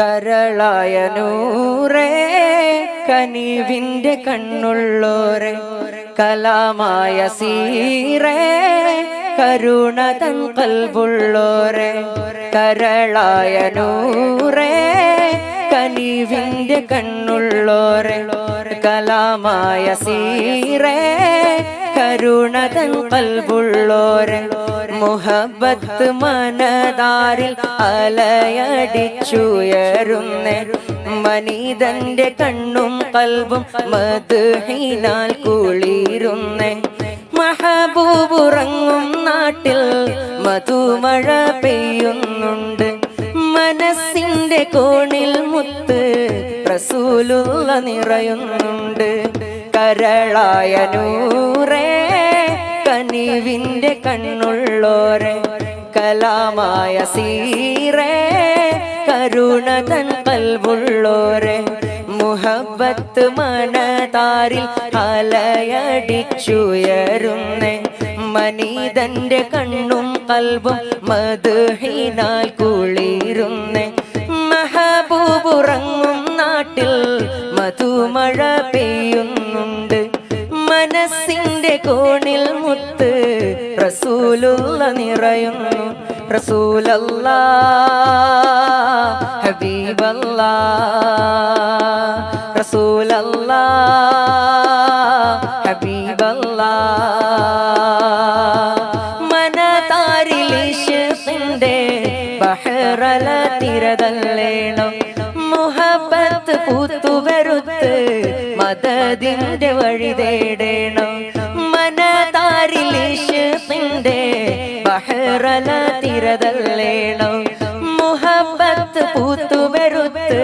കരളായ നൂറേ കനിവിന്റെ കണ്ണുള്ളോരെ കലാമായ സീറേ കരുണതൻ കൽവുള്ളോരെ കരളായ നൂറേ കനിവിന്റെ കണ്ണുള്ളോരെ കലാമായ സീറേ കരുണതൻ പൽവുള്ളോരെ മുഹബത്ത് മനതാരിൽ അലയടിച്ചുയരുന്നേ. മനിതന്റെ കണ്ണും കൽവും മധുഹീനാൽ കുളിരുന്നേ. മഹബൂബുറങ്ങും നാട്ടിൽ മധുമഴ പെയ്യുന്നുണ്ട്. മനസ്സിന്റെ കോണിൽ മുത്ത് റസൂലുള്ള നിറയുന്നുണ്ട്. കരളായ നൂറേ കനിവിന്റെ കണ്ണുള്ളോരെ കലാമായ സീറേ കരുണതൻ കൽവുള്ളോരെ മുഹബത്ത് മനതാരിൽ അലയടിച്ചുയരുന്നേ. മനീതന്റെ കണ്ണും കൽവും മധുഹിനാൽ കുളിരുന്നേ. മഹബൂബുറങ്ങും നാട്ടിൽ മധുമഴ പെയ്യുന്നുണ്ട്. മനസ്സിന്റെ കോണിൽ മുത്ത് റസൂലുള്ള നിറയുന്നു. റസൂലല്ല ഹബീബല്ല റസൂലല്ല ഹബീബല്ല. മനതാരിലിഷിന്റെ ബഹറല തിരതല്ലേണം. മുഹബത്ത് പൂത്തുവരുത്ത് മതതിന്റെ വഴി തേടണം. മനതാരിലിഷിന്റെ ബഹറല തിരതല്ലേണം മുഹബത്ത് പൂത്തുവരുത്ത്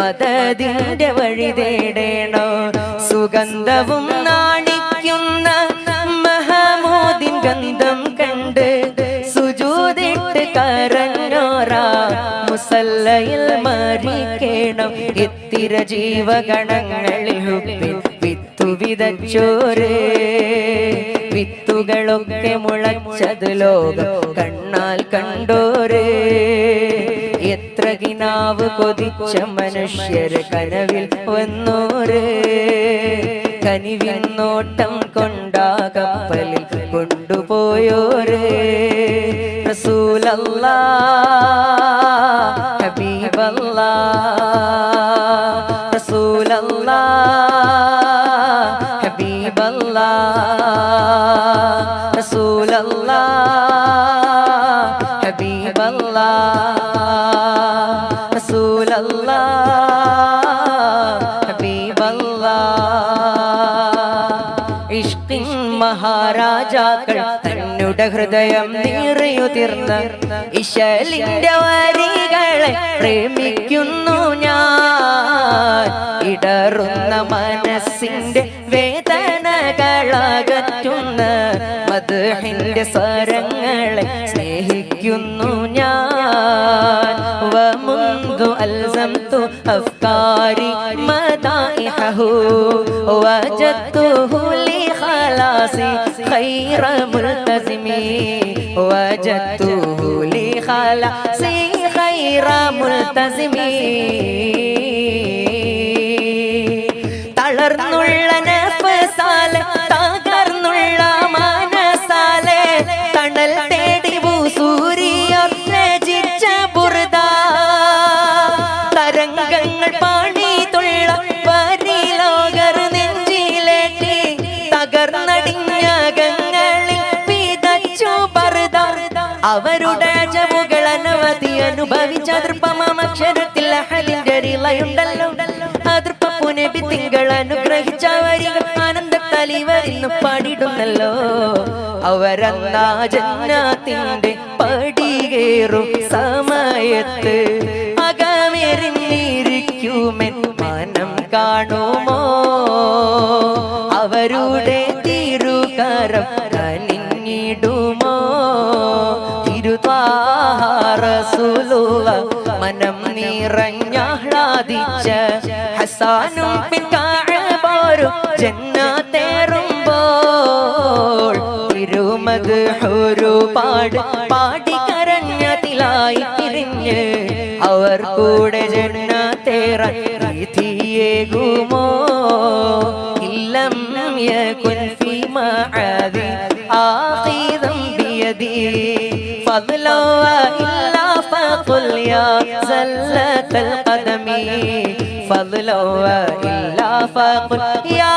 മതതിന്റെ വഴി തേടേണോ. സുഗന്ധവും നാണിക്കുന്ന മഹമോദിൻ ഗന്ധം കണ്ട് കരഞ്ഞോറാ മുസല്ലയിൽ മരിക്കണം. എത്തിര ജീവഗണങ്ങളിൽ വിതച്ചോര് വിത്തു വിതച്ചോരേ. വിത്തുകളൊക്കെ മുളച്ചത് ലോകം കണ്ണാൽ കണ്ടോരേ. എത്ര കിനാവ് കൊതിച്ച മനുഷ്യർ കനവിൽ വന്നോരേ. കനിവിൻ നോട്ടം കൊണ്ടാ കപ്പലിൽ കൊണ്ടുപോയോരേ. റസൂലല്ലാ ഹബീബല്ലാ റസൂലല്ലാ ഹബീബല്ലാ റസൂലല്ലാ ഹബീബല്ലാ റസൂലല്ലാ ഹബീബല്ലാ ഇഷ്കിൻ മഹാരാജാക്കൾ തന്നുടെ ഹൃദയം നീറിയുതിർന്ന ഇശലിന്റെ വരികളെ പ്രേമിക്കുന്നു ഞാൻ ഇടറുന്ന മനസ്സിന്റെ വേദനകളകറ്റുന്ന മധുഹിന്റെ സ്വരങ്ങളെ സ്നേഹിക്കുന്നു ഞാൻ ومنذ ألزمت أفكاري مدائحه وجدته لخلاصي خير ملتزم وجدته لخلاصي خير ملتزم അവരുടെ ജവുകൾ അനവധി അനുഭവിച്ച ദൃപ്പമാമക്ഷരത്തിൽ അഹലിന്റെ റിളയുണ്ടല്ലോ അതൃപ്പ പുനബി തിങ്കൾ അനുഗ്രഹിച്ച വരികൾ ആനന്ദത്തലി വരുന്നു പാടിടുന്നല്ലോ. അവരന്നാ ജന്നാത്തിന്റെ പടികേറും സമയത്ത് അകമെറിഞ്ഞിരിക്കുമെൻ മനം കാണുമോ? അവരുടെ തിരുകരം റസൂലുവ മനം നിറഞ്ഞാഹ്ലാദിച്ച ഹസാനും പിൻകാഴബാരും ജന്നത്തേറുമ്പോൾ തിരുമത് ഒരുപാട് പാടി കരഞ്ഞതിലായി തിരിഞ്ഞ് അവർ കൂടെ ജന്നത്തേറ രീതിയേകുമോ ഇല്ലം യകുൻഫി മഅദി ആഖിദം ബിയദി ഫദ്ലോ ഇല്ല فقل يا زلة القدم فضلا إلا فقل يا